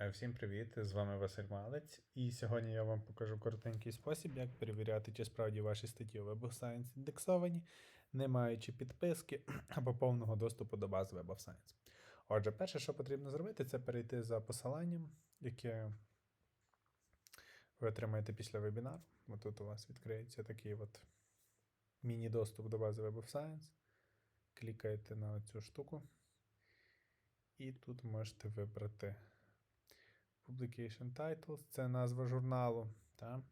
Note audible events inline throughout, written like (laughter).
Е, Всім привіт! З вами Василь Малець, і сьогодні я вам покажу коротенький спосіб, як перевіряти, чи справді ваші статті у Web of Science індексовані, не маючи підписки (clears throat) або повного доступу до баз Web of Science. Отже, перше, що потрібно зробити, це перейти за посиланням, яке ви отримаєте після вебінару. Ось тут у вас відкриється такий от міні-доступ до бази Web of Science. Клікаєте на цю штуку. І тут можете вибрати Publication Titles це назва журналу. Та?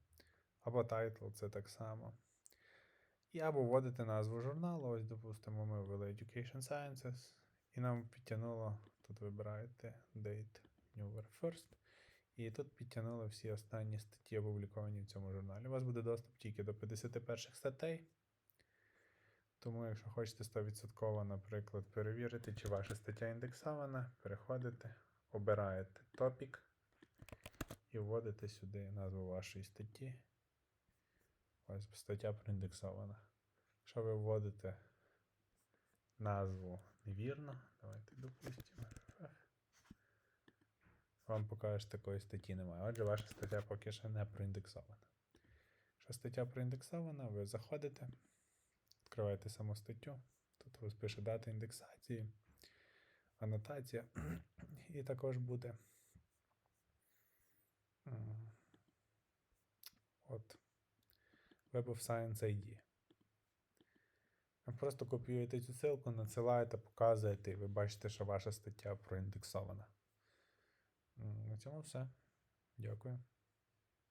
Або title це так само. І або вводите назву журналу. Ось, допустимо, ми ввели Education Sciences. І нам підтягнуло, тут вибираєте Date New First. І тут підтягнуло всі останні статті, опубліковані в цьому журналі. У вас буде доступ тільки до 51 статей. Тому, якщо хочете 100%, наприклад, перевірити, чи ваша стаття індексована, переходите, обираєте топік і вводите сюди назву вашої статті. Ось стаття проіндексована. Якщо ви вводите назву невірно, давайте допустимо. Вам покаже, що такої статті немає. Отже, ваша стаття поки що не проіндексована. Якщо стаття проіндексована, ви заходите, відкриваєте саму статтю. Тут у вас пише дата індексації, анотація, (clears throat) і також буде. От. Web of Science ID. Просто копіюєте цю ссылку, надсилаєте, показуєте, і ви бачите, що ваша стаття проіндексована. На цьому все. Дякую.